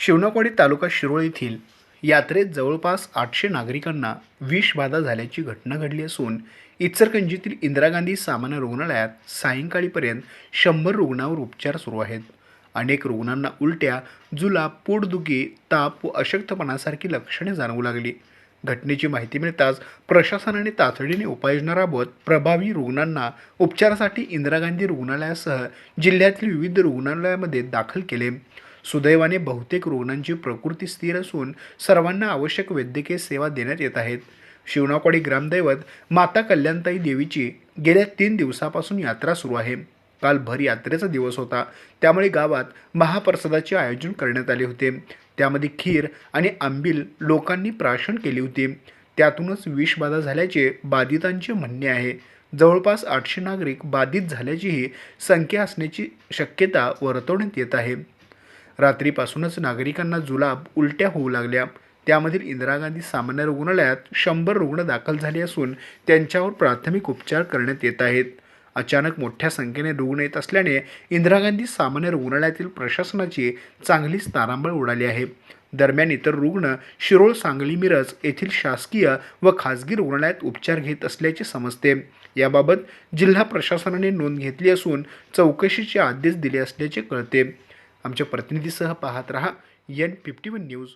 शिवणकवाडी तालुका शिरोळ येथील यात्रेत जवळपास आठशे नागरिकांना विषबाधा झाल्याची घटना घडली असून इचरकंजीतील इंदिरा गांधी सामान्य रुग्णालयात सायंकाळीपर्यंत शंभर रुग्णांवर उपचार सुरू आहेत. अनेक रुग्णांना उलट्या जुलाब पोटदुखी ताप व अशक्तपणासारखी लक्षणे जाणवू लागली. घटनेची माहिती मिळताच प्रशासनाने तातडीने उपाययोजना राबवत प्रभावी रुग्णांना उपचारासाठी इंदिरा गांधी रुग्णालयासह जिल्ह्यातील विविध रुग्णालयामध्ये दाखल केले. सुदैवाने बहुतेक रुग्णांची प्रकृती स्थिर असून सर्वांना आवश्यक वैद्यकीय सेवा देण्यात येत आहेत. शिवनाकवाडी ग्रामदैवत माता कल्याणताई देवीची गेल्या तीन दिवसापासून यात्रा सुरू आहे. काल भर यात्रेचा दिवस होता. त्यामुळे गावात महाप्रसादाचे आयोजन करण्यात आले होते. त्यामध्ये खीर आणि आंबील लोकांनी प्राशन केली होती. त्यातूनच विषबाधा झाल्याचे बाधितांचे म्हणणे आहे. जवळपास आठशे नागरिक बाधित झाल्याचीही संख्या असण्याची शक्यता वर्तवण्यात येत आहे. रात्रीपासूनच नागरिकांना जुलाब उलट्या होऊ लागल्या. त्यामधील इंदिरा गांधी सामान्य रुग्णालयात शंभर रुग्ण दाखल झाले असून त्यांच्यावर प्राथमिक उपचार करण्यात येत आहेत. अचानक मोठ्या संख्येने रुग्ण येत असल्याने इंदिरा गांधी सामान्य रुग्णालयातील प्रशासनाची चांगलीच तारांबळ उडाली आहे. दरम्यान इतर रुग्ण शिरोळ सांगली मिरज येथील शासकीय व खाजगी रुग्णालयात उपचार घेत असल्याचे समजते. याबाबत जिल्हा प्रशासनाने नोंद घेतली असून चौकशीचे आदेश दिले असल्याचे कळते. आमच्या प्रतिनिधीसह पाहत रहा एन फिफ्टी वन न्यूज